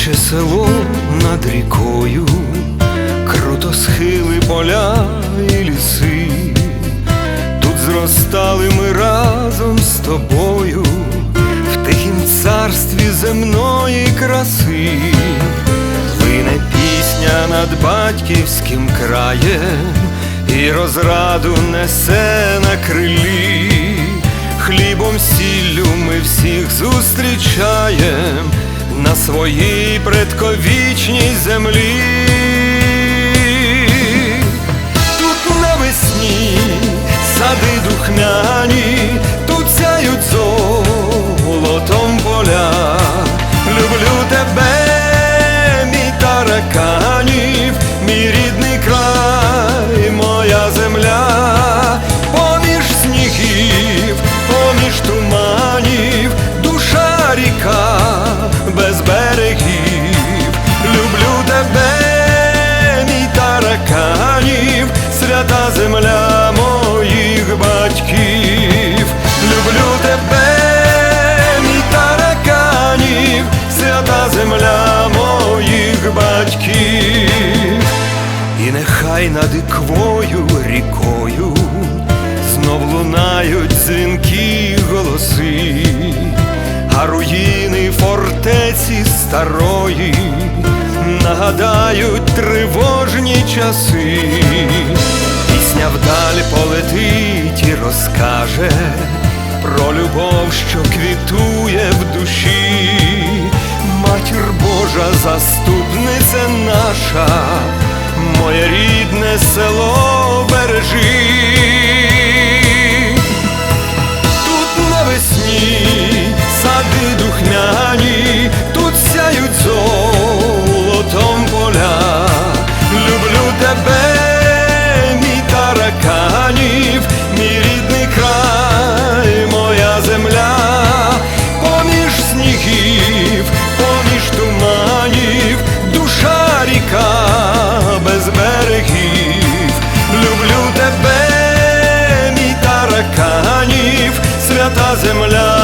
село над рікою, круто схили поля і ліси, тут зростали ми разом з тобою, в тихім царстві земної краси, лине пісня над батьківським краєм, і розраду несе на крилі. Хлібом сіллю ми всіх зустрічаєм на своїй предковічній землі. Над іквою рікою знов лунають дзвінкі голоси, а руїни фортеці старої нагадають тривожні часи. Пісня вдаль полетить і розкаже про любов, що квітує в душі. Матір Божа, заступниця наша, моє село бережи. земля.